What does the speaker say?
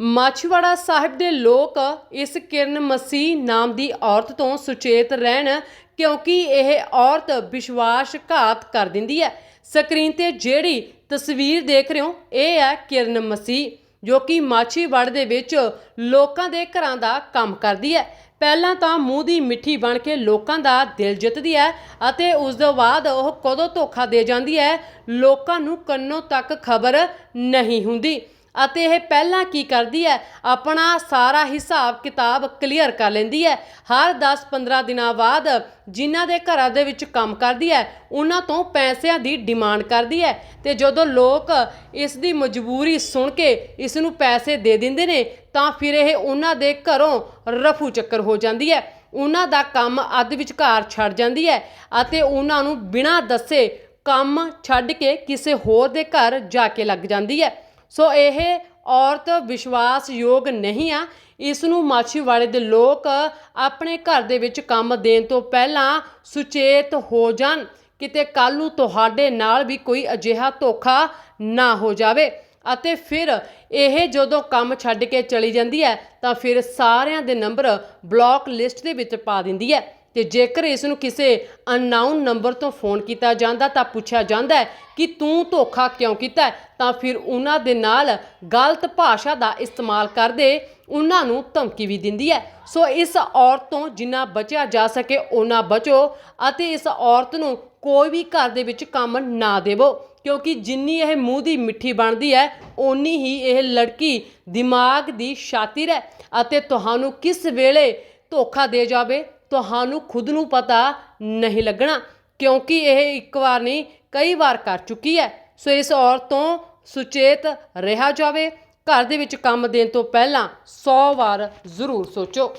ਮਾਛੀਵਾੜਾ ਸਾਹਿਬ ਦੇ ਲੋਕ ਇਸ ਕਿਰਨ ਮਸੀਹ ਨਾਮ ਦੀ ਔਰਤ ਤੋਂ ਸੁਚੇਤ ਰਹਿਣ ਕਿਉਂਕਿ ਇਹ ਔਰਤ ਵਿਸ਼ਵਾਸਘਾਤ ਕਰ ਦਿੰਦੀ ਹੈ। ਸਕਰੀਨ ਤੇ ਜਿਹੜੀ ਤਸਵੀਰ ਦੇਖ ਰਹੇ ਹੋ, ਇਹ ਹੈ ਕਿਰਨ ਮਸੀਹ, ਜੋ ਕਿ ਮਾਛੀਵਾੜ ਦੇ ਵਿੱਚ ਲੋਕਾਂ ਦੇ ਘਰਾਂ ਦਾ ਕੰਮ ਕਰਦੀ ਹੈ। ਪਹਿਲਾਂ ਤਾਂ ਮੂੰਹ ਦੀ ਮਿੱਠੀ ਬਣ ਕੇ ਲੋਕਾਂ ਦਾ ਦਿਲ ਜਿੱਤਦੀ ਹੈ ਅਤੇ ਉਸ ਤੋਂ ਬਾਅਦ ਉਹ ਕਦੋਂ ਧੋਖਾ ਦੇ ਜਾਂਦੀ ਹੈ, ਲੋਕਾਂ ਨੂੰ ਕੰਨੋਂ ਤੱਕ ਖਬਰ ਨਹੀਂ ਹੁੰਦੀ। ਅਤੇ ਇਹ ਪਹਿਲਾਂ ਕੀ ਕਰਦੀ ਹੈ? ਆਪਣਾ ਸਾਰਾ ਹਿਸਾਬ ਕਿਤਾਬ ਕਲੀਅਰ ਕਰ ਲੈਂਦੀ ਹੈ। ਹਰ 10-15 ਦਿਨਾਂ ਬਾਅਦ ਜਿਨ੍ਹਾਂ ਦੇ ਘਰਾਂ ਦੇ ਵਿੱਚ ਕੰਮ ਕਰਦੀ ਹੈ, ਉਹਨਾਂ ਤੋਂ ਪੈਸਿਆਂ ਦੀ ਡਿਮਾਂਡ ਕਰਦੀ ਹੈ। ਤੇ ਜਦੋਂ ਲੋਕ ਇਸ ਦੀ ਮਜਬੂਰੀ ਸੁਣ ਕੇ ਇਸ ਨੂੰ ਪੈਸੇ ਦੇ ਦਿੰਦੇ ਨੇ, ਤਾਂ ਫਿਰ ਇਹ ਉਹਨਾਂ ਦੇ ਘਰੋਂ ਰਫੂ ਚੱਕਰ ਹੋ ਜਾਂਦੀ ਹੈ। ਉਹਨਾਂ ਦਾ ਕੰਮ ਅੱਧ ਵਿਚਕਾਰ ਛੱਡ ਜਾਂਦੀ ਹੈ ਅਤੇ ਉਹਨਾਂ ਨੂੰ ਬਿਨਾਂ ਦੱਸੇ ਕੰਮ ਛੱਡ ਕੇ ਕਿਸੇ ਹੋਰ ਦੇ ਘਰ ਜਾ ਕੇ ਲੱਗ ਜਾਂਦੀ ਹੈ। ਸੋ ਇਹ ਔਰਤ ਵਿਸ਼ਵਾਸਯੋਗ ਨਹੀਂ ਆ। ਇਸ ਨੂੰ ਮਾਛੀਵਾੜੇ ਦੇ ਲੋਕ ਆਪਣੇ ਘਰ ਦੇ ਵਿੱਚ ਕੰਮ ਦੇਣ ਤੋਂ ਪਹਿਲਾਂ ਸੁਚੇਤ ਹੋ ਜਾਣ। ਕਿਤੇ ਕੱਲ ਨੂੰ ਤੁਹਾਡੇ ਨਾਲ ਵੀ ਕੋਈ ਅਜਿਹਾ ਧੋਖਾ ਨਾ ਹੋ ਜਾਵੇ। ਅਤੇ ਫਿਰ ਇਹ ਜਦੋਂ ਕੰਮ ਛੱਡ ਕੇ ਚਲੀ ਜਾਂਦੀ ਹੈ, ਤਾਂ ਫਿਰ ਸਾਰਿਆਂ ਦੇ ਨੰਬਰ ਬਲੌਕ ਲਿਸਟ ਦੇ ਵਿੱਚ ਪਾ ਦਿੰਦੀ ਹੈ। ਤੇ ਜੇਕਰ ਇਸ ਨੂੰ ਕਿਸੇ ਅਨਨਾਊਨ ਨੰਬਰ ਤੋਂ ਫੋਨ ਕੀਤਾ ਜਾਂਦਾ ਤਾਂ ਪੁੱਛਿਆ ਜਾਂਦਾ ਹੈ ਕਿ ਤੂੰ ਧੋਖਾ ਕਿਉਂ ਕੀਤਾ ਤਾਂ ਫਿਰ ਉਹਨਾਂ ਦੇ ਨਾਲ ਗਲਤ ਭਾਸ਼ਾ ਦਾ ਇਸਤੇਮਾਲ ਕਰਦੇ ਉਹਨਾਂ ਨੂੰ ਧਮਕੀ ਵੀ ਦਿੰਦੀ ਹੈ। ਸੋ ਇਸ ਔਰਤ ਤੋਂ ਜਿੰਨਾ ਬਚਿਆ ਜਾ ਸਕੇ ਉਹਨਾਂ ਬਚੋ ਅਤੇ ਇਸ ਔਰਤ ਨੂੰ ਕੋਈ ਵੀ ਘਰ ਦੇ ਵਿੱਚ ਕੰਮ ਨਾ ਦੇਵੋ, ਕਿਉਂਕਿ ਜਿੰਨੀ ਇਹ ਮੂੰਹ ਦੀ ਮਿੱਠੀ ਬਣਦੀ ਹੈ, ਓਨੀ ਹੀ ਇਹ ਲੜਕੀ ਦਿਮਾਗ ਦੀ ਸ਼ਾਤਿਰ ਹੈ ਅਤੇ ਤੁਹਾਨੂੰ ਕਿਸ ਵੇਲੇ ਧੋਖਾ ਦੇ ਜਾਵੇ ਤੁਹਾਨੂੰ ਖੁਦ ਨੂੰ ਪਤਾ ਨਹੀਂ ਲੱਗਣਾ, ਕਿਉਂਕਿ ਇਹ ਇੱਕ ਵਾਰ ਨਹੀਂ, ਕਈ ਵਾਰ ਕਰ ਚੁੱਕੀ ਹੈ। ਸੋ ਇਸ ਔਰਤ ਤੋਂ ਸੁਚੇਤ ਰਿਹਾ ਜਾਵੇ। ਘਰ ਦੇ ਵਿੱਚ ਕੰਮ ਦੇਣ ਤੋਂ ਪਹਿਲਾਂ 100 ਵਾਰ ਜ਼ਰੂਰ ਸੋਚੋ।